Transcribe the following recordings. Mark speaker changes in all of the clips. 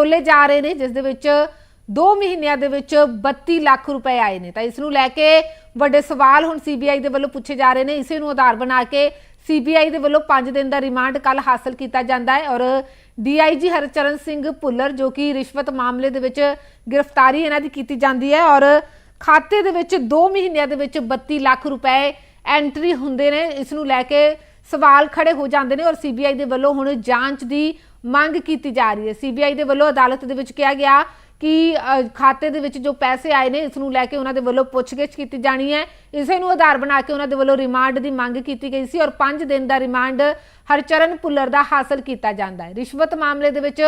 Speaker 1: ਫਰੋਲੇ ਜਾ ਰਹੇ ਨੇ, ਜਿਸ ਦੇ ਵਿੱਚ 2 ਮਹੀਨਿਆਂ ਦੇ ਵਿੱਚ 32 ਲੱਖ ਰੁਪਏ ਆਏ ਨੇ। ਤਾਂ ਇਸ ਨੂੰ ਲੈ ਕੇ ਵੱਡੇ ਸਵਾਲ ਹੁਣ ਸੀਬੀਆਈ ਦੇ ਵੱਲੋਂ ਪੁੱਛੇ ਜਾ ਰਹੇ ਨੇ। ਇਸੇ ਨੂੰ ਆਧਾਰ ਬਣਾ ਕੇ ਸੀਬੀਆਈ ਦੇ ਵੱਲੋਂ 5 ਦਿਨ ਦਾ ਰਿਮਾਂਡ ਕੱਲ ਹਾਸਲ ਕੀਤਾ ਜਾਂਦਾ ਹੈ ਔਰ ਡੀਆਈਜੀ ਹਰਚਰਨ ਸਿੰਘ ਭੁੱਲਰ, ਜੋ ਕਿ ਰਿਸ਼ਵਤ ਮਾਮਲੇ ਦੇ ਵਿੱਚ ਗ੍ਰਿਫਤਾਰੀ ਇਹਨਾਂ ਦੀ ਕੀਤੀ ਜਾਂਦੀ ਹੈ ਔਰ ਖਾਤੇ ਦੇ ਵਿੱਚ 2 ਮਹੀਨਿਆਂ ਦੇ ਵਿੱਚ 32 ਲੱਖ ਰੁਪਏ ਐਂਟਰੀ ਹੁੰਦੇ ਨੇ। ਇਸ ਨੂੰ ਲੈ ਕੇ ਸਵਾਲ ਖੜੇ ਹੋ ਜਾਂਦੇ ਨੇ ਔਰ ਸੀਬੀਆਈ ਦੇ ਵੱਲੋਂ ਹੁਣ ਜਾਂਚ ਦੀ ਮੰਗ ਕੀਤੀ ਜਾ ਰਹੀ ਹੈ। ਸੀਬੀਆਈ ਦੇ ਵੱਲੋਂ ਅਦਾਲਤ ਦੇ ਵਿੱਚ ਕਿਹਾ ਗਿਆ ਕਿ ਖਾਤੇ ਦੇ ਵਿੱਚ ਜੋ ਪੈਸੇ ਆਏ ਨੇ, ਇਸ ਨੂੰ ਲੈ ਕੇ ਉਹਨਾਂ ਦੇ ਵੱਲੋਂ ਪੁੱਛਗਿੱਛ ਕੀਤੀ ਜਾਣੀ ਹੈ। ਇਸੇ ਨੂੰ ਆਧਾਰ ਬਣਾ ਕੇ ਉਹਨਾਂ ਦੇ ਵੱਲੋਂ ਰਿਮਾਂਡ ਦੀ ਮੰਗ ਕੀਤੀ ਗਈ ਸੀ ਔਰ 5 ਦਿਨ ਦਾ ਰਿਮਾਂਡ ਹਰਚਰਨ ਭੁੱਲਰ ਦਾ ਹਾਸਲ ਕੀਤਾ ਜਾਂਦਾ ਹੈ। ਰਿਸ਼ਵਤ ਮਾਮਲੇ ਦੇ ਵਿੱਚ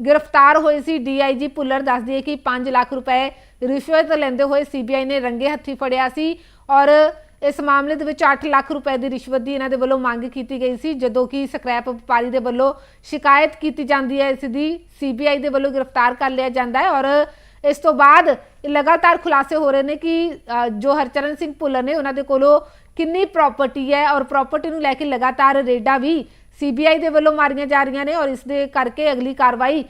Speaker 1: ਗ੍ਰਿਫਤਾਰ ਹੋਏ ਸੀ ਡੀਆਈਜੀ ਭੁੱਲਰ, ਦੱਸਦੀ ਹੈ ਕਿ 5 ਲੱਖ ਰੁਪਏ ਰਿਸ਼ਵਤ ਲੈਂਦੇ ਹੋਏ ਸੀਬੀਆਈ ਨੇ ਰੰਗੇ ਹੱਥੀ ਫੜਿਆ ਸੀ ਔਰ ਇਸ ਮਾਮਲੇ ਦੇ ਵਿੱਚ 8 ਲੱਖ ਰੁਪਏ ਦੀ ਰਿਸ਼ਵਤ ਦੀ ਇਹਨਾਂ ਦੇ ਵੱਲੋਂ ਮੰਗ ਕੀਤੀ ਗਈ ਸੀ, ਜਦੋਂ ਕਿ ਸਕ੍ਰੈਪ ਵਪਾਰੀ ਦੇ ਵੱਲੋਂ ਸ਼ਿਕਾਇਤ ਕੀਤੀ ਜਾਂਦੀ ਹੈ। ਇਸ ਦੀ ਸੀਬੀਆਈ ਦੇ ਵੱਲੋਂ ਗ੍ਰਿਫਤਾਰ ਕਰ ਲਿਆ ਜਾਂਦਾ ਹੈ ਔਰ ਇਸ ਤੋਂ ਬਾਅਦ ਲਗਾਤਾਰ ਖੁਲਾਸੇ ਹੋ ਰਹੇ ਨੇ ਕਿ ਜੋ ਹਰਚਰਨ ਸਿੰਘ ਭੁੱਲਰ ਨੇ ਉਹਨਾਂ ਦੇ ਕੋਲੋਂ ਕਿੰਨੀ ਪ੍ਰਾਪਰਟੀ ਹੈ ਔਰ ਪ੍ਰਾਪਰਟੀ ਨੂੰ ਲੈ ਕੇ ਲਗਾਤਾਰ ਰੇਡਾਂ ਵੀ ਸੀਬੀਆਈ ਦੇ ਵੱਲੋਂ ਮਾਰੀਆਂ ਜਾ ਰਹੀਆਂ ਨੇ ਔਰ ਇਸ ਦੇ ਕਰਕੇ ਅਗਲੀ ਕਾਰਵਾਈ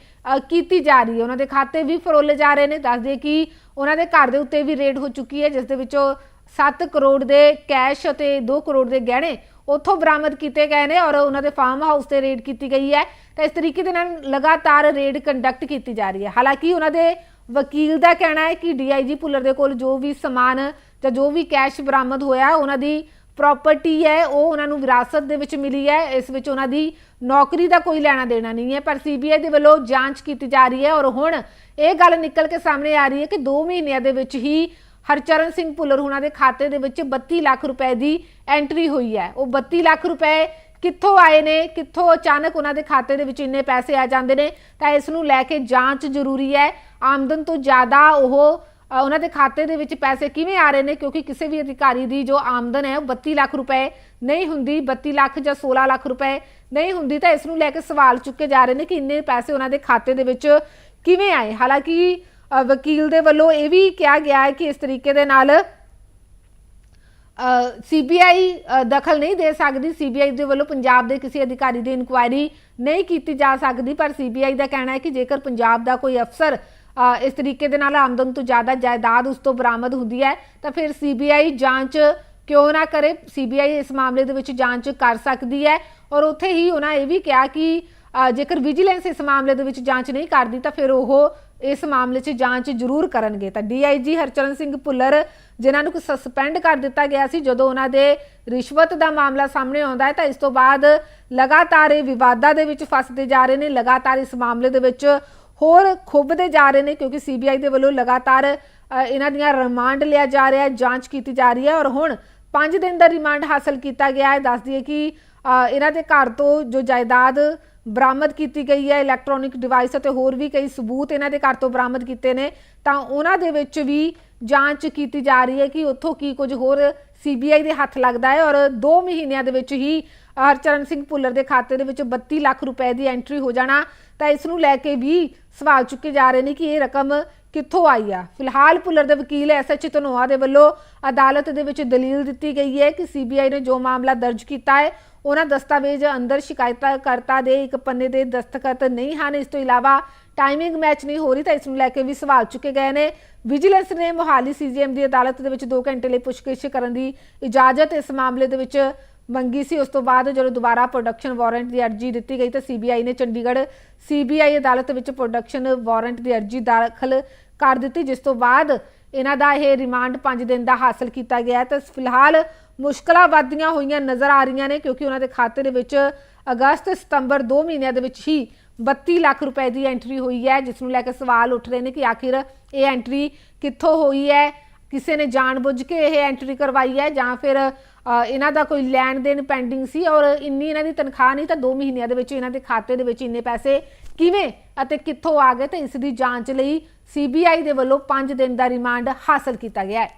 Speaker 1: ਕੀਤੀ ਜਾ ਰਹੀ ਹੈ। ਉਹਨਾਂ ਦੇ ਖਾਤੇ ਵੀ ਫਰੋਲੇ ਜਾ ਰਹੇ ਨੇ। ਦੱਸਦੇ ਕਿ ਉਹਨਾਂ ਦੇ ਘਰ ਦੇ ਉੱਤੇ ਵੀ ਰੇਡ ਹੋ ਚੁੱਕੀ ਹੈ, ਜਿਸ ਦੇ ਵਿੱਚੋਂ 7 ਕਰੋੜ ਦੇ ਕੈਸ਼ ਅਤੇ 2 ਕਰੋੜ ਦੇ ਗਹਿਣੇ ਉੱਥੋਂ ਬਰਾਮਦ ਕੀਤੇ ਗਏ ਨੇ ਔਰ ਉਹਨਾਂ ਦੇ ਫਾਰਮ ਹਾਊਸ ਤੇ ਰੇਡ ਕੀਤੀ ਗਈ ਹੈ। ਤਾਂ ਇਸ ਤਰੀਕੇ ਦੇ ਨਾਲ ਲਗਾਤਾਰ ਰੇਡ ਕੰਡਕਟ ਕੀਤੀ ਜਾ ਰਹੀ ਹੈ। ਹਾਲਾਂਕਿ ਉਹਨਾਂ ਦੇ ਵਕੀਲ ਦਾ ਕਹਿਣਾ ਹੈ ਕਿ ਡੀਆਈਜੀ ਭੁੱਲਰ ਦੇ ਕੋਲ ਜੋ ਵੀ ਸਮਾਨ ਜਾਂ ਜੋ ਵੀ ਕੈਸ਼ ਬਰਾਮਦ ਹੋਇਆ, ਉਹਨਾਂ ਦੀ ਪ੍ਰਾਪਰਟੀ ਹੈ, ਉਹ ਉਹਨਾਂ ਨੂੰ ਵਿਰਾਸਤ ਦੇ ਵਿੱਚ ਮਿਲੀ ਹੈ। ਇਸ ਵਿੱਚ ਉਹਨਾਂ ਦੀ ਨੌਕਰੀ ਦਾ ਕੋਈ ਲੈਣਾ ਦੇਣਾ ਨਹੀਂ ਹੈ, ਪਰ ਸੀਬੀਆਈ ਦੇ ਵੱਲੋਂ ਜਾਂਚ ਕੀਤੀ ਜਾ ਰਹੀ ਹੈ ਔਰ ਹੁਣ ਇਹ ਗੱਲ ਨਿਕਲ ਕੇ ਸਾਹਮਣੇ ਆ ਰਹੀ ਹੈ ਕਿ 2 ਮਹੀਨਿਆਂ ਦੇ ਵਿੱਚ ਹੀ ਹਰਚਰਨ ਸਿੰਘ ਭੁੱਲਰ ਉਹਨਾਂ ਦੇ ਖਾਤੇ ਦੇ ਵਿੱਚ 32 ਲੱਖ ਰੁਪਏ ਦੀ ਐਂਟਰੀ ਹੋਈ ਹੈ। ਉਹ 32 ਲੱਖ ਰੁਪਏ ਕਿੱਥੋਂ ਆਏ ਨੇ? ਕਿੱਥੋਂ ਅਚਾਨਕ ਉਹਨਾਂ ਦੇ ਖਾਤੇ ਦੇ ਵਿੱਚ ਇੰਨੇ ਪੈਸੇ ਆ ਜਾਂਦੇ ਨੇ? ਤਾਂ ਇਸ ਨੂੰ ਲੈ ਕੇ ਜਾਂਚ ਜ਼ਰੂਰੀ ਹੈ। ਆਮਦਨ ਤੋਂ ਜ਼ਿਆਦਾ ਉਹ ਉਹਨਾਂ ਦੇ ਖਾਤੇ ਦੇ ਵਿੱਚ ਪੈਸੇ ਕਿਵੇਂ ਆ ਰਹੇ ਨੇ? ਕਿਉਂਕਿ ਕਿਸੇ ਵੀ ਅਧਿਕਾਰੀ ਦੀ ਜੋ ਆਮਦਨ ਹੈ, ਉਹ 32 ਲੱਖ ਰੁਪਏ ਨਹੀਂ ਹੁੰਦੀ। 32 ਲੱਖ ਜਾਂ 16 ਲੱਖ ਰੁਪਏ ਨਹੀਂ ਹੁੰਦੀ। ਤਾਂ ਇਸ ਨੂੰ ਲੈ ਕੇ ਸਵਾਲ ਚੁੱਕੇ ਜਾ ਰਹੇ ਨੇ ਕਿ ਇੰਨੇ ਪੈਸੇ ਉਹਨਾਂ ਦੇ ਖਾਤੇ ਦੇ ਵਿੱਚ ਕਿਵੇਂ ਆਏ? ਹਾਲਾਂਕਿ ਵਕੀਲ ਦੇ ਵੱਲੋਂ ਇਹ ਵੀ ਕਿਹਾ ਗਿਆ ਹੈ ਕਿ ਇਸ ਤਰੀਕੇ ਦੇ ਨਾਲ ਸੀਬੀਆਈ ਦਖਲ ਨਹੀਂ ਦੇ ਸਕਦੀ। ਸੀਬੀਆਈ ਦੇ ਵੱਲੋਂ ਪੰਜਾਬ ਦੇ ਕਿਸੇ ਅਧਿਕਾਰੀ ਦੀ ਇਨਕੁਆਇਰੀ ਨਹੀਂ ਕੀਤੀ ਜਾ ਸਕਦੀ, ਪਰ ਸੀਬੀਆਈ ਦਾ ਕਹਿਣਾ ਹੈ ਕਿ ਜੇਕਰ ਪੰਜਾਬ ਦਾ ਕੋਈ ਅਫਸਰ ਇਸ ਤਰੀਕੇ ਦੇ ਨਾਲ ਆਮਦਨ ਤੋਂ ਜ਼ਿਆਦਾ ਜਾਇਦਾਦ ਉਸ ਤੋਂ ਬਰਾਮਦ ਹੁੰਦੀ ਹੈ, ਤਾਂ ਫਿਰ ਸੀਬੀਆਈ ਜਾਂਚ ਕਿਉਂ ਨਾ ਕਰੇ? ਸੀਬੀਆਈ ਇਸ ਮਾਮਲੇ ਦੇ ਵਿੱਚ ਜਾਂਚ ਕਰ ਸਕਦੀ ਹੈ। ਔਰ ਉੱਥੇ ਹੀ ਉਹਨਾਂ ਇਹ ਵੀ ਕਿਹਾ ਕਿ ਜੇਕਰ ਵਿਜੀਲੈਂਸ ਇਸ ਮਾਮਲੇ ਦੇ ਵਿੱਚ ਜਾਂਚ ਨਹੀਂ ਕਰਦੀ, ਤਾਂ ਫਿਰ ਉਹ ਇਸ ਮਾਮਲੇ 'ਚ ਜਾਂਚ ਜ਼ਰੂਰ ਕਰਨਗੇ। ਤਾਂ ਡੀਆਈਜੀ ਹਰਚਰਨ ਸਿੰਘ ਭੁੱਲਰ, ਜਿਨ੍ਹਾਂ ਨੂੰ ਸਸਪੈਂਡ ਕਰ ਦਿੱਤਾ ਗਿਆ ਸੀ, ਜਦੋਂ ਉਹਨਾਂ ਦੇ ਰਿਸ਼ਵਤ ਦਾ ਮਾਮਲਾ ਸਾਹਮਣੇ ਆਉਂਦਾ ਹੈ, ਤਾਂ ਇਸ ਤੋਂ ਬਾਅਦ ਲਗਾਤਾਰ ਇਹ ਵਿਵਾਦਾਂ ਦੇ ਵਿੱਚ ਫਸਦੇ ਜਾ ਰਹੇ ਨੇ। ਲਗਾਤਾਰ ਇਸ ਮਾਮਲੇ ਦੇ ਵਿੱਚ ਹੋਰ ਖੁੱਬਦੇ ਜਾ ਰਹੇ ਨੇ, ਕਿਉਂਕਿ ਸੀਬੀਆਈ ਦੇ ਵੱਲੋਂ ਲਗਾਤਾਰ ਇਹਨਾਂ ਦੀਆਂ ਰਿਮਾਂਡ ਲਿਆ ਜਾ ਰਿਹਾ ਹੈ, ਜਾਂਚ ਕੀਤੀ ਜਾ ਰਹੀ ਹੈ ਔਰ ਹੁਣ 5 ਦਿਨ ਦਾ ਰਿਮਾਂਡ ਹਾਸਲ ਕੀਤਾ ਗਿਆ ਹੈ। ਦੱਸ ਦਈਏ ਕਿ ਇਹਨਾਂ ਦੇ ਘਰ ਤੋਂ ਜੋ ਜਾਇਦਾਦ ਬਰਾਮਦ ਕੀਤੀ ਗਈ ਹੈ ਇਲੈਕਟ੍ਰੋਨਿਕ ਡਿਵਾਈਸ ਅਤੇ ਹੋਰ ਵੀ ਕਈ ਸਬੂਤ ਇਹਨਾਂ ਦੇ ਘਰ ਤੋਂ ਬਰਾਮਦ ਕੀਤੇ ਨੇ। ਤਾਂ ਉਹਨਾਂ ਦੇ ਵਿੱਚ ਵੀ ਜਾਂਚ ਕੀਤੀ ਜਾ ਰਹੀ ਹੈ ਕਿ ਉੱਥੋਂ ਕੀ ਕੁਝ ਹੋਰ ਸੀਬੀਆਈ ਦੇ ਹੱਥ ਲੱਗਦਾ ਹੈ ਔਰ 2 ਮਹੀਨਿਆਂ ਦੇ ਵਿੱਚ ਹੀ ਹਰਚਰਨ ਸਿੰਘ ਭੁੱਲਰ ਦੇ ਖਾਤੇ ਦੇ ਵਿੱਚ 32 ਲੱਖ ਰੁਪਏ ਦੀ ਐਂਟਰੀ ਹੋ ਜਾਣਾ। ਤਾਂ ਇਸ ਨੂੰ ਲੈ ਕੇ ਵੀ ਸਵਾਲ ਚੁੱਕੇ ਜਾ ਰਹੇ ਨੇ ਕਿ ਇਹ ਰਕਮ ਕਿੱਥੋਂ ਆਈ ਆ? ਫਿਲਹਾਲ ਭੁੱਲਰ ਦੇ ਵਕੀਲ ਐਸਐਚ ਧਨੋਆ ਦੇ ਵੱਲੋਂ ਅਦਾਲਤ ਦੇ ਵਿੱਚ ਦਲੀਲ ਦਿੱਤੀ ਗਈ ਹੈ ਕਿ ਸੀਬੀਆਈ ਨੇ ਜੋ ਮਾਮਲਾ ਦਰਜ ਕੀਤਾ ਹੈ ਉਹਨਾਂ ਦਸਤਾਵੇਜ਼ ਅੰਦਰ ਸ਼ਿਕਾਇਤਕਰਤਾ ਦੇ ਇੱਕ ਪੰਨੇ ਦੇ ਦਸਤਖਤ ਨਹੀਂ ਹਨ। ਇਸ ਤੋਂ ਇਲਾਵਾ ਟਾਈਮਿੰਗ ਮੈਚ ਨਹੀਂ ਹੋ ਰਹੀ ਤਾਂ ਇਸ ਨੂੰ ਲੈ ਕੇ ਵੀ ਸਵਾਲ ਚੁੱਕੇ ਗਏ ਨੇ। ਵਿਜੀਲੈਂਸ ਨੇ ਮੋਹਾਲੀ ਸੀਜੀਐਮ ਦੀ ਅਦਾਲਤ ਦੇ ਵਿੱਚ 2 ਘੰਟੇ ਲਈ ਪੁੱਛਗਿੱਛ ਕਰਨ ਦੀ ਇਜਾਜ਼ਤ ਇਸ ਮਾਮਲੇ ਦੇ ਵਿੱਚ ਮੰਗੀ ਸੀ। ਉਸ ਤੋਂ ਬਾਅਦ ਜਦੋਂ ਦੁਬਾਰਾ ਪ੍ਰੋਡਕਸ਼ਨ ਵਾਰੰਟ ਦੀ ਅਰਜ਼ੀ ਦਿੱਤੀ ਗਈ ਤਾਂ ਸੀਬੀਆਈ ਨੇ ਚੰਡੀਗੜ੍ਹ ਸੀਬੀਆਈ ਅਦਾਲਤ ਵਿੱਚ ਪ੍ਰੋਡਕਸ਼ਨ ਵਾਰੰਟ ਦੀ ਅਰਜ਼ੀ ਦਾਖਲ ਕਰ ਦਿੱਤੀ, ਜਿਸ ਤੋਂ ਬਾਅਦ ਇਹਨਾਂ ਦਾ ਇਹ ਰਿਮਾਂਡ 5 ਦਿਨ ਦਾ ਹਾਸਲ ਕੀਤਾ ਗਿਆ ਹੈ। ਫਿਲਹਾਲ ਮੁਸ਼ਕਲਾਂ ਵੱਧਦੀਆਂ ਹੋਈਆਂ ਨਜ਼ਰ ਆ ਰਹੀਆਂ ਨੇ, ਕਿਉਂਕਿ ਉਹਨਾਂ ਦੇ ਖਾਤੇ ਦੇ ਵਿੱਚ ਅਗਸਤ ਸਤੰਬਰ 2 ਮਹੀਨਿਆਂ ਦੇ ਵਿੱਚ ਹੀ 32 ਲੱਖ ਰੁਪਏ ਦੀ ਐਂਟਰੀ ਹੋਈ ਹੈ, ਜਿਸ ਨੂੰ ਲੈ ਕੇ ਸਵਾਲ ਉੱਠ ਰਹੇ ਨੇ ਕਿ ਆਖਿਰ ਇਹ ਐਂਟਰੀ ਕਿੱਥੋਂ ਹੋਈ ਹੈ? ਕਿਸੇ ਨੇ ਜਾਣਬੁੱਝ ਕੇ ਇਹ ਐਂਟਰੀ ਕਰਵਾਈ ਹੈ ਜਾਂ ਫਿਰ ਇਹਨਾਂ ਦਾ ਕੋਈ ਲੈਣ ਦੇਣ ਪੈਂਡਿੰਗ ਸੀ? ਔਰ ਇੰਨੀ ਇਹਨਾਂ ਦੀ ਤਨਖਾਹ ਨਹੀਂ ਤਾਂ 2 ਮਹੀਨਿਆਂ ਦੇ ਵਿੱਚ ਇਹਨਾਂ ਦੇ ਖਾਤੇ ਦੇ ਵਿੱਚ ਇੰਨੇ ਪੈਸੇ ਕਿਵੇਂ ਅਤੇ ਕਿੱਥੋਂ ਆ ਗਏ? ਤਾਂ ਇਸ ਦੀ ਜਾਂਚ ਲਈ ਸੀਬੀਆਈ ਦੇ ਵੱਲੋਂ 5 ਦਿਨ ਦਾ ਰਿਮਾਂਡ ਹਾਸਲ ਕੀਤਾ ਗਿਆ ਹੈ।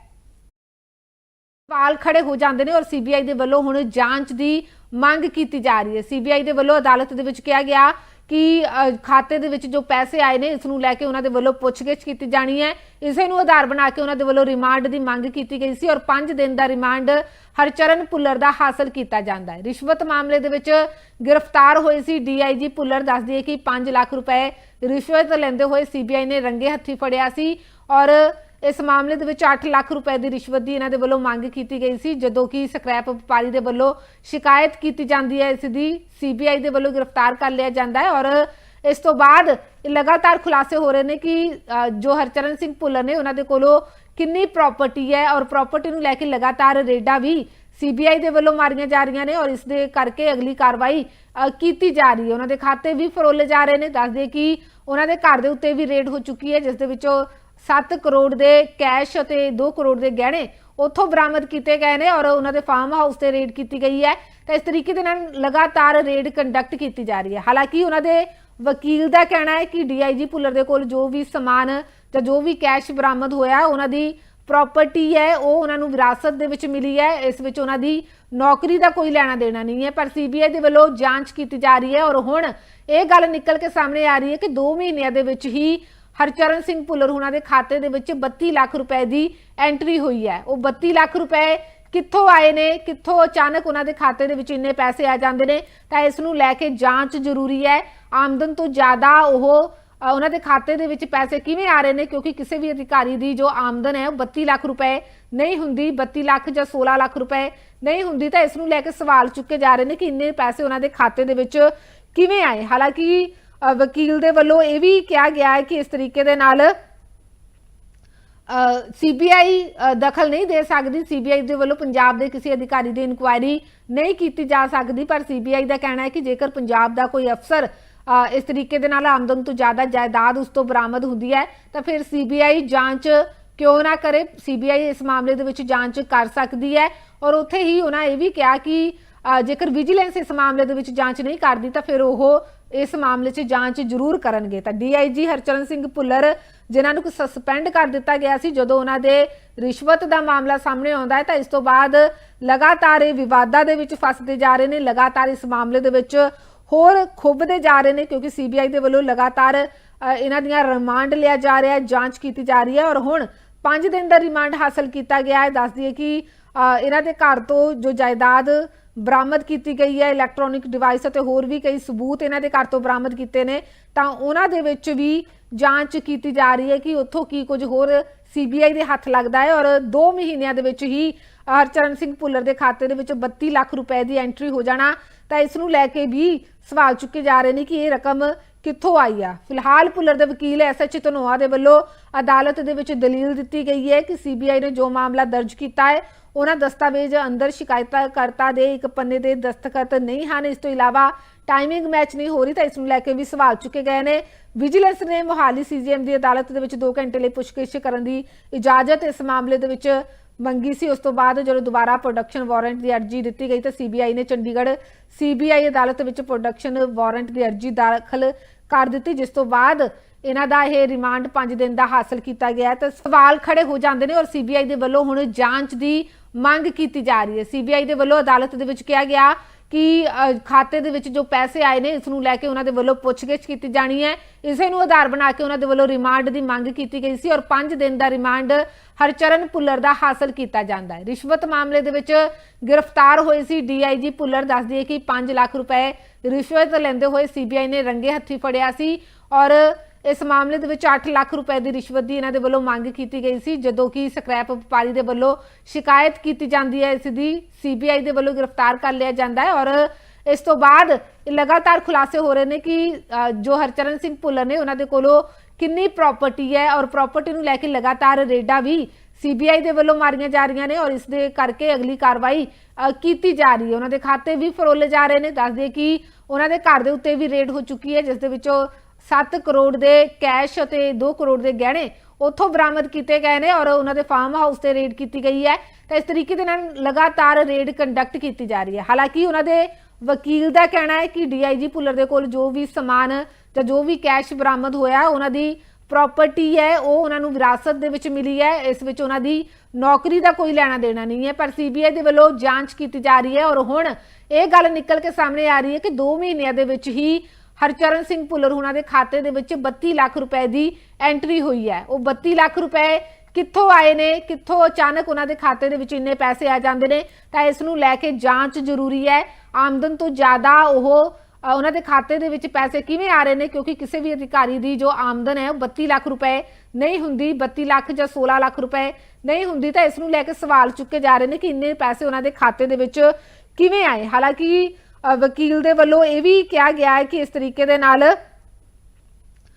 Speaker 1: ਸਵਾਲ ਖੜੇ ਹੋ ਜਾਂਦੇ ਨੇ ਔਰ ਸੀਬੀਆਈ ਦੇ ਵੱਲੋਂ ਹੁਣ ਜਾਂਚ ਦੀ ਮੰਗ ਕੀਤੀ ਜਾ ਰਹੀ ਹੈ। ਸੀਬੀਆਈ ਦੇ ਵੱਲੋਂ ਅਦਾਲਤ ਦੇ ਵਿੱਚ ਕਿਹਾ ਗਿਆ ਕਿ ਖਾਤੇ ਦੇ ਵਿੱਚ ਜੋ ਪੈਸੇ ਆਏ ਨੇ, ਇਸ ਨੂੰ ਲੈ ਕੇ ਉਹਨਾਂ ਦੇ ਵੱਲੋਂ ਪੁੱਛਗਿੱਛ ਕੀਤੀ ਜਾਣੀ ਹੈ। ਇਸੇ ਨੂੰ ਆਧਾਰ ਬਣਾ ਕੇ ਉਹਨਾਂ ਦੇ ਵੱਲੋਂ ਰਿਮਾਂਡ ਦੀ ਮੰਗ ਕੀਤੀ ਗਈ ਸੀ ਔਰ 5 ਦਿਨ ਦਾ ਰਿਮਾਂਡ ਹਰਚਰਨ ਭੁੱਲਰ ਦਾ ਹਾਸਲ ਕੀਤਾ ਜਾਂਦਾ ਹੈ। ਰਿਸ਼ਵਤ ਮਾਮਲੇ ਦੇ ਵਿੱਚ ਗ੍ਰਿਫਤਾਰ ਹੋਏ ਸੀ ਡੀਆਈਜੀ ਭੁੱਲਰ, ਦੱਸਦੀ ਹੈ ਕਿ 5 ਲੱਖ ਰੁਪਏ ਰਿਸ਼ਵਤ ਲੈਂਦੇ ਹੋਏ ਸੀਬੀਆਈ ਨੇ ਰੰਗੇ ਹੱਥੀ ਫੜਿਆ ਸੀ ਔਰ ਇਸ ਮਾਮਲੇ ਦੇ ਵਿੱਚ 8 ਲੱਖ ਰੁਪਏ ਦੀ ਰਿਸ਼ਵਤ ਦੀ ਇਹਨਾਂ ਦੇ ਵੱਲੋਂ ਮੰਗ ਕੀਤੀ ਗਈ ਸੀ, ਜਦੋਂ ਕਿ ਸਕ੍ਰੈਪ ਵਪਾਰੀ ਦੇ ਵੱਲੋਂ ਸ਼ਿਕਾਇਤ ਕੀਤੀ ਜਾਂਦੀ ਹੈ। ਇਸ ਦੀ ਸੀਬੀਆਈ ਦੇ ਵੱਲੋਂ ਗ੍ਰਿਫਤਾਰ ਕਰ ਲਿਆ ਜਾਂਦਾ ਹੈ ਔਰ ਇਸ ਤੋਂ ਬਾਅਦ ਲਗਾਤਾਰ ਖੁਲਾਸੇ ਹੋ ਰਹੇ ਨੇ ਕਿ ਜੋ ਹਰਚਰਨ ਸਿੰਘ ਭੁੱਲਰ ਨੇ ਉਹਨਾਂ ਦੇ ਕੋਲੋਂ ਕਿੰਨੀ ਪ੍ਰਾਪਰਟੀ ਹੈ ਔਰ ਪ੍ਰਾਪਰਟੀ ਨੂੰ ਲੈ ਕੇ ਲਗਾਤਾਰ ਰੇਡਾਂ ਵੀ ਸੀਬੀਆਈ ਦੇ ਵੱਲੋਂ ਮਾਰੀਆਂ ਜਾ ਰਹੀਆਂ ਨੇ ਔਰ ਇਸ ਦੇ ਕਰਕੇ ਅਗਲੀ ਕਾਰਵਾਈ ਕੀਤੀ ਜਾ ਰਹੀ ਹੈ। ਉਹਨਾਂ ਦੇ ਖਾਤੇ ਵੀ ਫਰੋਲੇ ਜਾ ਰਹੇ ਨੇ। ਦੱਸਦੇ ਕਿ ਉਹਨਾਂ ਦੇ ਘਰ ਦੇ ਉੱਤੇ ਵੀ ਰੇਡ ਹੋ ਚੁੱਕੀ ਹੈ, ਜਿਸ ਦੇ ਵਿੱਚੋਂ 7 ਕਰੋੜ ਦੇ ਕੈਸ਼ ਅਤੇ 2 ਕਰੋੜ ਦੇ ਗਹਿਣੇ ਉੱਥੋਂ ਬਰਾਮਦ ਕੀਤੇ ਗਏ ਨੇ ਔਰ ਉਹਨਾਂ ਦੇ ਫਾਰਮ ਹਾਊਸ ਤੇ ਰੇਡ ਕੀਤੀ ਗਈ ਹੈ। ਤਾਂ ਇਸ ਤਰੀਕੇ ਦੇ ਨਾਲ ਲਗਾਤਾਰ ਰੇਡ ਕੰਡਕਟ ਕੀਤੀ ਜਾ ਰਹੀ ਹੈ। ਹਾਲਾਂਕਿ ਉਹਨਾਂ ਦੇ ਵਕੀਲ ਦਾ ਕਹਿਣਾ ਹੈ ਕਿ ਡੀਆਈਜੀ ਭੁੱਲਰ ਦੇ ਕੋਲ ਜੋ ਵੀ ਸਮਾਨ ਜਾਂ ਜੋ ਵੀ ਕੈਸ਼ ਬਰਾਮਦ ਹੋਇਆ, ਉਹਨਾਂ ਦੀ ਪ੍ਰਾਪਰਟੀ ਹੈ, ਉਹ ਉਹਨਾਂ ਨੂੰ ਵਿਰਾਸਤ ਦੇ ਵਿੱਚ ਮਿਲੀ ਹੈ। ਇਸ ਵਿੱਚ ਉਹਨਾਂ ਦੀ ਨੌਕਰੀ ਦਾ ਕੋਈ ਲੈਣਾ ਦੇਣਾ ਨਹੀਂ ਹੈ, ਪਰ ਸੀਬੀਆਈ ਦੇ ਵੱਲੋਂ ਜਾਂਚ ਕੀਤੀ ਜਾ ਰਹੀ ਹੈ ਔਰ ਹੁਣ ਇਹ ਗੱਲ ਨਿਕਲ ਕੇ ਸਾਹਮਣੇ ਆ ਰਹੀ ਹੈ ਕਿ 2 ਮਹੀਨਿਆਂ ਦੇ ਵਿੱਚ ਹੀ ਹਰਚਰਨ ਸਿੰਘ ਭੁੱਲਰ ਉਹਨਾਂ ਦੇ ਖਾਤੇ ਦੇ ਵਿੱਚ 32 ਲੱਖ ਰੁਪਏ ਦੀ ਐਂਟਰੀ ਹੋਈ ਹੈ। ਉਹ 32 ਲੱਖ ਰੁਪਏ ਕਿੱਥੋਂ ਆਏ ਨੇ? ਕਿੱਥੋਂ ਅਚਾਨਕ ਉਹਨਾਂ ਦੇ ਖਾਤੇ ਦੇ ਵਿੱਚ ਇੰਨੇ ਪੈਸੇ ਆ ਜਾਂਦੇ ਨੇ? ਤਾਂ ਇਸ ਨੂੰ ਲੈ ਕੇ ਜਾਂਚ ਜ਼ਰੂਰੀ ਹੈ। ਆਮਦਨ ਤੋਂ ਜ਼ਿਆਦਾ ਉਹ ਉਹਨਾਂ ਦੇ ਖਾਤੇ ਦੇ ਵਿੱਚ ਪੈਸੇ ਕਿਵੇਂ ਆ ਰਹੇ ਨੇ? ਕਿਉਂਕਿ ਕਿਸੇ ਵੀ ਅਧਿਕਾਰੀ ਦੀ ਜੋ ਆਮਦਨ ਹੈ ਉਹ 32 ਲੱਖ ਰੁਪਏ ਨਹੀਂ ਹੁੰਦੀ। 32 ਲੱਖ ਜਾਂ 16 ਲੱਖ ਰੁਪਏ ਨਹੀਂ ਹੁੰਦੀ। ਤਾਂ ਇਸ ਨੂੰ ਲੈ ਕੇ ਸਵਾਲ ਚੁੱਕੇ ਜਾ ਰਹੇ ਨੇ ਕਿ ਇੰਨੇ ਪੈਸੇ ਉਹਨਾਂ ਦੇ ਖਾਤੇ ਦੇ ਵਿੱਚ ਕਿਵੇਂ ਆਏ? ਹਾਲਾਂਕਿ ਵਕੀਲ ਦੇ ਵੱਲੋਂ ਇਹ ਵੀ ਕਿਹਾ ਗਿਆ ਹੈ ਕਿ ਇਸ ਤਰੀਕੇ ਦੇ ਨਾਲ ਸੀਬੀਆਈ ਦਖਲ ਨਹੀਂ ਦੇ ਸਕਦੀ। ਸੀਬੀਆਈ ਦੇ ਵੱਲੋਂ ਪੰਜਾਬ ਦੇ ਕਿਸੇ ਅਧਿਕਾਰੀ ਦੀ ਇਨਕੁਆਇਰੀ ਨਹੀਂ ਕੀਤੀ ਜਾ ਸਕਦੀ, ਪਰ ਸੀਬੀਆਈ ਦਾ ਕਹਿਣਾ ਹੈ ਕਿ ਜੇਕਰ ਪੰਜਾਬ ਦਾ ਕੋਈ ਅਫਸਰ ਇਸ ਤਰੀਕੇ ਦੇ ਨਾਲ ਆਮਦਨ ਤੋਂ ਜ਼ਿਆਦਾ ਜਾਇਦਾਦ ਉਸ ਤੋਂ ਬਰਾਮਦ ਹੁੰਦੀ ਹੈ, ਤਾਂ ਫਿਰ ਸੀਬੀਆਈ ਜਾਂਚ ਕਿਉਂ ਨਾ ਕਰੇ? ਸੀਬੀਆਈ ਇਸ ਮਾਮਲੇ ਦੇ ਵਿੱਚ ਜਾਂਚ ਕਰ ਸਕਦੀ ਹੈ। ਔਰ ਉੱਥੇ ਹੀ ਉਹਨਾਂ ਇਹ ਵੀ ਕਿਹਾ ਕਿ ਜੇਕਰ ਵਿਜੀਲੈਂਸ ਇਸ ਮਾਮਲੇ ਦੇ ਵਿੱਚ ਜਾਂਚ ਨਹੀਂ ਕਰਦੀ, ਤਾਂ ਫਿਰ ਉਹ ਇਸ ਮਾਮਲੇ 'ਚ ਜਾਂਚ ਜ਼ਰੂਰ ਕਰਨਗੇ। ਤਾਂ ਡੀਆਈਜੀ ਹਰਚਰਨ ਸਿੰਘ ਭੁੱਲਰ, ਜਿਨ੍ਹਾਂ ਨੂੰ ਸਸਪੈਂਡ ਕਰ ਦਿੱਤਾ ਗਿਆ ਸੀ, ਜਦੋਂ ਉਹਨਾਂ ਦੇ ਰਿਸ਼ਵਤ ਦਾ ਮਾਮਲਾ ਸਾਹਮਣੇ ਆਉਂਦਾ ਹੈ, ਤਾਂ ਇਸ ਤੋਂ ਬਾਅਦ ਲਗਾਤਾਰ ਇਹ ਵਿਵਾਦਾਂ ਦੇ ਵਿੱਚ ਫਸਦੇ ਜਾ ਰਹੇ ਨੇ। ਲਗਾਤਾਰ ਇਸ ਮਾਮਲੇ ਦੇ ਵਿੱਚ ਹੋਰ ਖੁੱਬਦੇ ਜਾ ਰਹੇ ਨੇ, ਕਿਉਂਕਿ ਸੀਬੀਆਈ ਦੇ ਵੱਲੋਂ ਲਗਾਤਾਰ ਇਹਨਾਂ ਦੀਆਂ ਰਿਮਾਂਡ ਲਿਆ ਜਾ ਰਿਹਾ ਹੈ, ਜਾਂਚ ਕੀਤੀ ਜਾ ਰਹੀ ਹੈ ਔਰ ਹੁਣ 5 ਦਿਨ ਦਾ ਰਿਮਾਂਡ ਹਾਸਲ ਕੀਤਾ ਗਿਆ ਹੈ। ਦੱਸ ਦਈਏ ਕਿ ਇਹਨਾਂ ਦੇ ਘਰ ਤੋਂ ਜੋ ਜਾਇਦਾਦ ਬਰਾਮਦ ਕੀਤੀ ਗਈ ਹੈ ਇਲੈਕਟ੍ਰੋਨਿਕ ਡਿਵਾਈਸ ਅਤੇ ਹੋਰ ਵੀ ਕਈ ਸਬੂਤ ਇਹਨਾਂ ਦੇ ਘਰ ਤੋਂ ਬਰਾਮਦ ਕੀਤੇ ਨੇ। ਤਾਂ ਉਹਨਾਂ ਦੇ ਵਿੱਚ ਵੀ ਜਾਂਚ ਕੀਤੀ ਜਾ ਰਹੀ ਹੈ ਕਿ ਉੱਥੋਂ ਕੀ ਕੁਝ ਹੋਰ ਸੀਬੀਆਈ ਦੇ ਹੱਥ ਲੱਗਦਾ ਹੈ ਔਰ 2 ਮਹੀਨਿਆਂ ਦੇ ਵਿੱਚ ਹੀ ਹਰਚਰਨ ਸਿੰਘ ਭੁੱਲਰ ਦੇ ਖਾਤੇ ਦੇ ਵਿੱਚ 32 ਲੱਖ ਰੁਪਏ ਦੀ ਐਂਟਰੀ ਹੋ ਜਾਣਾ। ਤਾਂ ਇਸ ਨੂੰ ਲੈ ਕੇ ਵੀ ਸਵਾਲ ਚੁੱਕੇ ਜਾ ਰਹੇ ਨੇ ਕਿ ਇਹ ਰਕਮ ਕਿੱਥੋਂ ਆਈ ਆ? ਫਿਲਹਾਲ ਭੁੱਲਰ ਦੇ ਵਕੀਲ ਐਸਐਚ ਧਨੋਆ ਦੇ ਵੱਲੋਂ ਅਦਾਲਤ ਦੇ ਵਿੱਚ ਦਲੀਲ ਦਿੱਤੀ ਗਈ ਹੈ ਕਿ ਸੀਬੀਆਈ ਨੇ ਜੋ ਮਾਮਲਾ ਦਰਜ ਕੀਤਾ ਹੈ, ਉਹਨਾਂ ਦਸਤਾਵੇਜ਼ ਅੰਦਰ ਸ਼ਿਕਾਇਤਕਰਤਾ ਦੇ ਇੱਕ ਪੰਨੇ ਦੇ ਦਸਤਖਤ ਨਹੀਂ ਹਨ। ਇਸ ਤੋਂ ਇਲਾਵਾ ਟਾਈਮਿੰਗ ਮੈਚ ਨਹੀਂ ਹੋ ਰਹੀ ਤਾਂ ਇਸ ਨੂੰ ਲੈ ਕੇ ਵੀ ਸਵਾਲ ਚੁੱਕੇ ਗਏ ਨੇ। ਵਿਜੀਲੈਂਸ ਨੇ ਮੋਹਾਲੀ ਸੀਜੀਐਮ ਦੀ ਅਦਾਲਤ ਦੇ ਵਿੱਚ 2 ਘੰਟੇ ਲਈ ਪੁੱਛਗਿੱਛ ਕਰਨ ਦੀ ਇਜਾਜ਼ਤ ਇਸ ਮਾਮਲੇ ਦੇ ਵਿੱਚ ਮੰਗੀ ਸੀ। ਉਸ ਤੋਂ ਬਾਅਦ ਜਦੋਂ ਦੁਬਾਰਾ ਪ੍ਰੋਡਕਸ਼ਨ ਵਾਰੰਟ ਦੀ ਅਰਜ਼ੀ ਦਿੱਤੀ ਗਈ ਤਾਂ ਸੀਬੀਆਈ ਨੇ ਚੰਡੀਗੜ੍ਹ ਸੀਬੀਆਈ ਅਦਾਲਤ ਵਿੱਚ ਪ੍ਰੋਡਕਸ਼ਨ ਵਾਰੰਟ ਦੀ ਅਰਜ਼ੀ ਦਾਖਲ ਕਰ ਦਿੱਤੀ, ਜਿਸ ਤੋਂ ਬਾਅਦ ਇਹਨਾਂ ਦਾ ਇਹ ਰਿਮਾਂਡ 5 ਦਿਨ ਦਾ ਹਾਸਲ ਕੀਤਾ ਗਿਆ। ਤਾਂ ਸਵਾਲ ਖੜੇ ਹੋ ਜਾਂਦੇ ਨੇ ਔਰ ਸੀਬੀਆਈ ਦੇ ਵੱਲੋਂ ਹੁਣ ਜਾਂਚ ਦੀ ਮੰਗ ਕੀਤੀ ਜਾ ਰਹੀ ਹੈ। ਸੀਬੀਆਈ ਦੇ ਵੱਲੋਂ ਅਦਾਲਤ ਦੇ ਵਿੱਚ ਕਿਹਾ ਗਿਆ ਕਿ ਖਾਤੇ ਦੇ ਵਿੱਚ ਜੋ ਪੈਸੇ ਆਏ ਨੇ, ਇਸ ਨੂੰ ਲੈ ਕੇ ਉਹਨਾਂ ਦੇ ਵੱਲੋਂ ਪੁੱਛਗਿੱਛ ਕੀਤੀ ਜਾਣੀ ਹੈ। ਇਸੇ ਨੂੰ ਆਧਾਰ ਬਣਾ ਕੇ ਉਹਨਾਂ ਦੇ ਵੱਲੋਂ ਰਿਮਾਂਡ ਦੀ ਮੰਗ ਕੀਤੀ ਗਈ ਸੀ ਔਰ 5 ਦਿਨ ਦਾ ਰਿਮਾਂਡ ਹਰਚਰਨ ਭੁੱਲਰ ਦਾ ਹਾਸਲ ਕੀਤਾ ਜਾਂਦਾ ਹੈ। ਰਿਸ਼ਵਤ ਮਾਮਲੇ ਦੇ ਵਿੱਚ ਗ੍ਰਿਫਤਾਰ ਹੋਏ ਸੀ ਡੀਆਈਜੀ ਭੁੱਲਰ ਦੱਸਦੀ ਹੈ ਕਿ 5 ਲੱਖ ਰੁਪਏ ਰਿਸ਼ਵਤ ਲੈਂਦੇ ਹੋਏ ਸੀਬੀਆਈ ਨੇ ਰੰਗੇ ਹੱਥੀ ਫੜਿਆ ਸੀ ਔਰ ਇਸ ਮਾਮਲੇ ਦੇ ਵਿੱਚ 8 ਲੱਖ ਰੁਪਏ ਦੀ ਰਿਸ਼ਵਤ ਦੀ ਇਹਨਾਂ ਦੇ ਵੱਲੋਂ ਮੰਗ ਕੀਤੀ ਗਈ ਸੀ, ਜਦੋਂ ਕਿ ਸਕ੍ਰੈਪ ਵਪਾਰੀ ਦੇ ਵੱਲੋਂ ਸ਼ਿਕਾਇਤ ਕੀਤੀ ਜਾਂਦੀ ਹੈ। ਇਸ ਦੀ ਸੀਬੀਆਈ ਦੇ ਵੱਲੋਂ ਗ੍ਰਿਫਤਾਰ ਕਰ ਲਿਆ ਜਾਂਦਾ ਹੈ ਔਰ ਇਸ ਤੋਂ ਬਾਅਦ ਲਗਾਤਾਰ ਖੁਲਾਸੇ ਹੋ ਰਹੇ ਨੇ ਕਿ ਜੋ ਹਰਚਰਨ ਸਿੰਘ ਭੁੱਲਰ ਨੇ ਉਹਨਾਂ ਦੇ ਕੋਲੋਂ ਕਿੰਨੀ ਪ੍ਰਾਪਰਟੀ ਹੈ ਔਰ ਪ੍ਰਾਪਰਟੀ ਨੂੰ ਲੈ ਕੇ ਲਗਾਤਾਰ ਰੇਡਾਂ ਵੀ ਸੀਬੀਆਈ ਦੇ ਵੱਲੋਂ ਮਾਰੀਆਂ ਜਾ ਰਹੀਆਂ ਨੇ ਔਰ ਇਸ ਦੇ ਕਰਕੇ ਅਗਲੀ ਕਾਰਵਾਈ ਕੀਤੀ ਜਾ ਰਹੀ ਹੈ। ਉਹਨਾਂ ਦੇ ਖਾਤੇ ਵੀ ਫਰੋਲੇ ਜਾ ਰਹੇ ਨੇ। ਦੱਸਦੇ ਕਿ ਉਹਨਾਂ ਦੇ ਘਰ ਦੇ ਉੱਤੇ ਵੀ ਰੇਡ ਹੋ ਚੁੱਕੀ ਹੈ, ਜਿਸ ਦੇ ਵਿੱਚੋਂ 7 ਕਰੋੜ ਦੇ ਕੈਸ਼ ਅਤੇ 2 ਕਰੋੜ ਦੇ ਗਹਿਣੇ ਉੱਥੋਂ ਬਰਾਮਦ ਕੀਤੇ ਗਏ ਨੇ ਔਰ ਉਹਨਾਂ ਦੇ ਫਾਰਮ ਹਾਊਸ ਤੇ ਰੇਡ ਕੀਤੀ ਗਈ ਹੈ। ਤਾਂ ਇਸ ਤਰੀਕੇ ਦੇ ਨਾਲ ਲਗਾਤਾਰ ਰੇਡ ਕੰਡਕਟ ਕੀਤੀ ਜਾ ਰਹੀ ਹੈ। ਹਾਲਾਂਕਿ ਉਹਨਾਂ ਦੇ ਵਕੀਲ ਦਾ ਕਹਿਣਾ ਹੈ ਕਿ ਡੀਆਈਜੀ ਭੁੱਲਰ ਦੇ ਕੋਲ ਜੋ ਵੀ ਸਮਾਨ ਜਾਂ ਜੋ ਵੀ ਕੈਸ਼ ਬਰਾਮਦ ਹੋਇਆ, ਉਹਨਾਂ ਦੀ ਪ੍ਰਾਪਰਟੀ ਹੈ, ਉਹ ਉਹਨਾਂ ਨੂੰ ਵਿਰਾਸਤ ਦੇ ਵਿੱਚ ਮਿਲੀ ਹੈ। ਇਸ ਵਿੱਚ ਉਹਨਾਂ ਦੀ ਨੌਕਰੀ ਦਾ ਕੋਈ ਲੈਣਾ ਦੇਣਾ ਨਹੀਂ ਹੈ, ਪਰ ਸੀਬੀਆਈ ਦੇ ਵੱਲੋਂ ਜਾਂਚ ਕੀਤੀ ਜਾ ਰਹੀ ਹੈ ਔਰ ਹੁਣ ਇਹ ਗੱਲ ਨਿਕਲ ਕੇ ਸਾਹਮਣੇ ਆ ਰਹੀ ਹੈ ਕਿ 2 ਮਹੀਨਿਆਂ ਦੇ ਵਿੱਚ ਹੀ ਹਰਚਰਨ ਸਿੰਘ ਭੁੱਲਰ ਉਹਨਾਂ ਦੇ ਖਾਤੇ ਦੇ ਵਿੱਚ 32 ਲੱਖ ਰੁਪਏ ਦੀ ਐਂਟਰੀ ਹੋਈ ਹੈ। ਉਹ 32 ਲੱਖ ਰੁਪਏ ਕਿੱਥੋਂ ਆਏ ਨੇ? ਕਿੱਥੋਂ ਅਚਾਨਕ ਉਹਨਾਂ ਦੇ ਖਾਤੇ ਦੇ ਵਿੱਚ ਇੰਨੇ ਪੈਸੇ ਆ ਜਾਂਦੇ ਨੇ? ਤਾਂ ਇਸ ਨੂੰ ਲੈ ਕੇ ਜਾਂਚ ਜ਼ਰੂਰੀ ਹੈ। ਆਮਦਨ ਤੋਂ ਜ਼ਿਆਦਾ ਉਹ ਉਹਨਾਂ ਦੇ ਖਾਤੇ ਦੇ ਵਿੱਚ ਪੈਸੇ ਕਿਵੇਂ ਆ ਰਹੇ ਨੇ? ਕਿਉਂਕਿ ਕਿਸੇ ਵੀ ਅਧਿਕਾਰੀ ਦੀ ਜੋ ਆਮਦਨ ਹੈ, ਉਹ 32 ਲੱਖ ਰੁਪਏ ਨਹੀਂ ਹੁੰਦੀ। 32 ਲੱਖ ਜਾਂ 16 ਲੱਖ ਰੁਪਏ ਨਹੀਂ ਹੁੰਦੀ। ਤਾਂ ਇਸ ਨੂੰ ਲੈ ਕੇ ਸਵਾਲ ਚੁੱਕੇ ਜਾ ਰਹੇ ਨੇ ਕਿ ਇੰਨੇ ਪੈਸੇ ਉਹਨਾਂ ਦੇ ਖਾਤੇ ਦੇ ਵਿੱਚ ਕਿਵੇਂ ਆਏ? ਹਾਲਾਂਕਿ ਵਕੀਲ ਦੇ ਵੱਲੋਂ ਇਹ ਵੀ ਕਿਹਾ ਗਿਆ ਹੈ ਕਿ ਇਸ ਤਰੀਕੇ ਦੇ ਨਾਲ